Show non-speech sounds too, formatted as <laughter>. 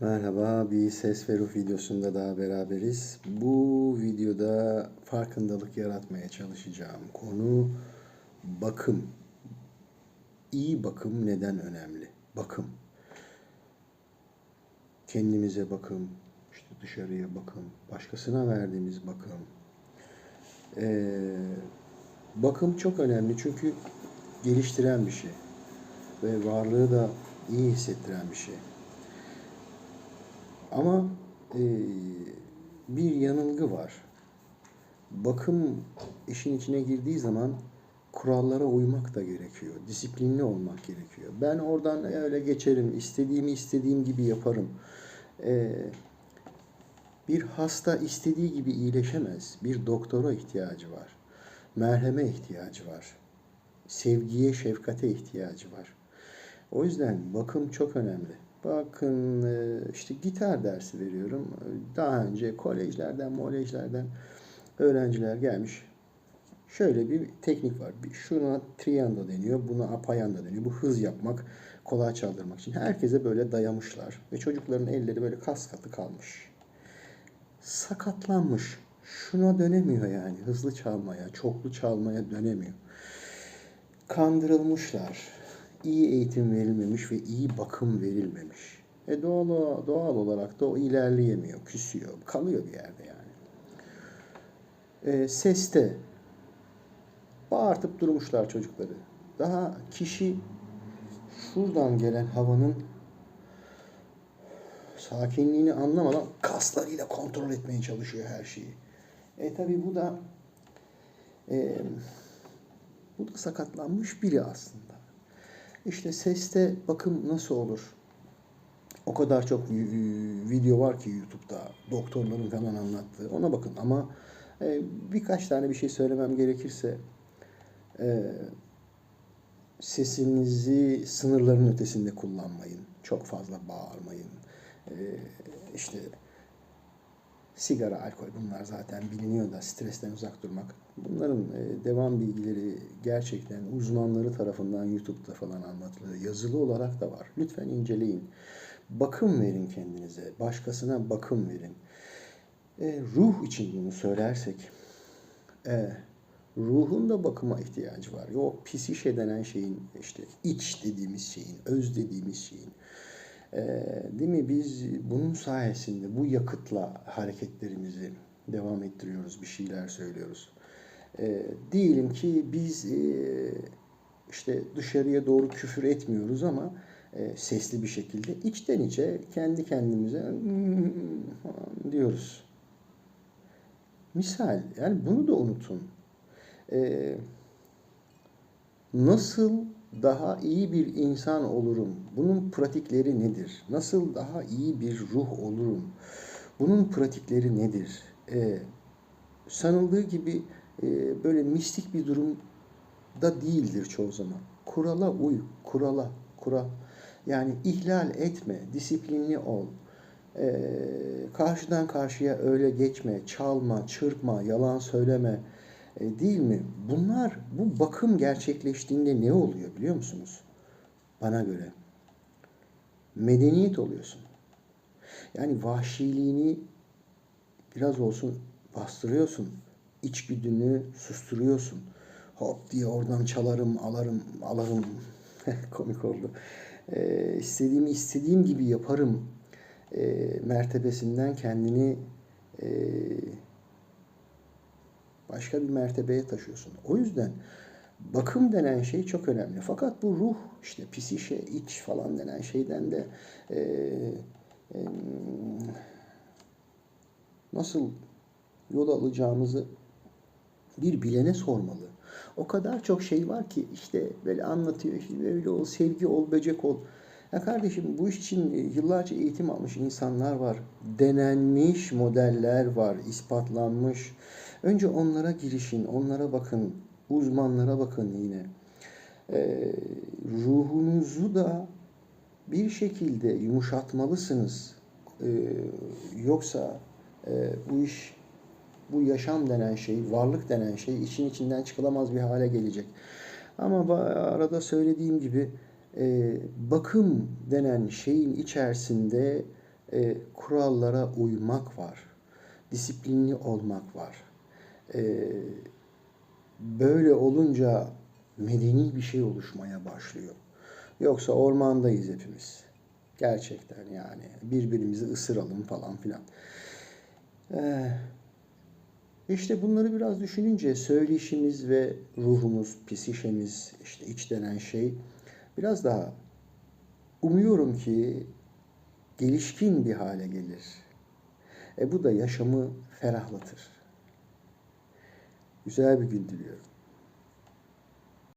Merhaba, bir ses ve ruh videosunda daha beraberiz. Bu videoda farkındalık yaratmaya çalışacağım konu bakım. İyi bakım neden önemli? Bakım. Kendimize bakım, işte dışarıya bakım, başkasına verdiğimiz bakım. Ee, bakım çok önemli çünkü geliştiren bir şey ve varlığı da iyi hissettiren bir şey. Ama e, bir yanılgı var. Bakım işin içine girdiği zaman kurallara uymak da gerekiyor. Disiplinli olmak gerekiyor. Ben oradan öyle geçerim. istediğimi istediğim gibi yaparım. E, bir hasta istediği gibi iyileşemez. Bir doktora ihtiyacı var. Merheme ihtiyacı var. Sevgiye, şefkate ihtiyacı var. O yüzden bakım çok önemli. Bakın e, işte gitar dersi veriyorum. Daha önce kolejlerden, kolejlerden öğrenciler gelmiş. Şöyle bir teknik var. Şuna trianda deniyor, buna apayanda deniyor. Bu hız yapmak, kolay çaldırmak için. Herkese böyle dayamışlar. Ve çocukların elleri böyle kas katı kalmış. Sakatlanmış. Şuna dönemiyor yani. Hızlı çalmaya, çoklu çalmaya dönemiyor kandırılmışlar. İyi eğitim verilmemiş ve iyi bakım verilmemiş. E doğal, doğal olarak da o ilerleyemiyor, küsüyor, kalıyor bir yerde yani. E, seste bağırtıp durmuşlar çocukları. Daha kişi şuradan gelen havanın sakinliğini anlamadan kaslarıyla kontrol etmeye çalışıyor her şeyi. E tabi bu da e, bu da sakatlanmış biri aslında. İşte seste bakım nasıl olur? O kadar çok video var ki YouTube'da doktorların falan anlattığı. Ona bakın ama e, birkaç tane bir şey söylemem gerekirse e, sesinizi sınırların ötesinde kullanmayın. Çok fazla bağırmayın. E, işte sigara, alkol bunlar zaten biliniyor da stresten uzak durmak. Bunların e, devam bilgileri gerçekten uzmanları tarafından YouTube'da falan anlatılıyor. Yazılı olarak da var. Lütfen inceleyin. Bakım verin kendinize. Başkasına bakım verin. E, ruh için bunu söylersek e, ruhun da bakıma ihtiyacı var. O psişe denen şeyin işte iç dediğimiz şeyin, öz dediğimiz şeyin ee, değil mi? Biz bunun sayesinde bu yakıtla hareketlerimizi devam ettiriyoruz, bir şeyler söylüyoruz. Ee, diyelim ki biz e, işte dışarıya doğru küfür etmiyoruz ama e, sesli bir şekilde içten içe kendi kendimize "Hmm" diyoruz. Misal yani bunu da unutun. Ee, Nasıl daha iyi bir insan olurum? Bunun pratikleri nedir? Nasıl daha iyi bir ruh olurum? Bunun pratikleri nedir? Ee, sanıldığı gibi e, böyle mistik bir durum da değildir çoğu zaman. Kurala uy, kurala, kural. Yani ihlal etme, disiplinli ol. Ee, karşıdan karşıya öyle geçme, çalma, çırpma, yalan söyleme. E, değil mi? Bunlar, bu bakım gerçekleştiğinde ne oluyor biliyor musunuz? Bana göre. Medeniyet oluyorsun. Yani vahşiliğini biraz olsun bastırıyorsun. İçgüdünü susturuyorsun. Hop diye oradan çalarım, alarım, alarım. <laughs> Komik oldu. Ee, istediğimi istediğim gibi yaparım. Ee, mertebesinden kendini e, başka bir mertebeye taşıyorsun. O yüzden bakım denen şey çok önemli. Fakat bu ruh işte psişe, iç falan denen şeyden de e, e, nasıl yol alacağımızı bir bilene sormalı. O kadar çok şey var ki işte böyle anlatıyor işte öyle ol, sevgi ol, böcek ol. Ya kardeşim bu iş için yıllarca eğitim almış insanlar var. Denenmiş modeller var, ispatlanmış. Önce onlara girişin, onlara bakın, uzmanlara bakın yine. Ee, ruhunuzu da bir şekilde yumuşatmalısınız. Ee, yoksa e, bu iş, bu yaşam denen şey, varlık denen şey için içinden çıkılamaz bir hale gelecek. Ama arada söylediğim gibi e, bakım denen şeyin içerisinde E, kurallara uymak var. Disiplinli olmak var. E, böyle olunca medeni bir şey oluşmaya başlıyor. Yoksa ormandayız hepimiz. Gerçekten yani birbirimizi ısıralım falan filan. Ee, işte bunları biraz düşününce söyleyişimiz ve ruhumuz, psişemiz, işte iç denen şey biraz daha umuyorum ki gelişkin bir hale gelir. E bu da yaşamı ferahlatır. Güzel bir gün diliyorum.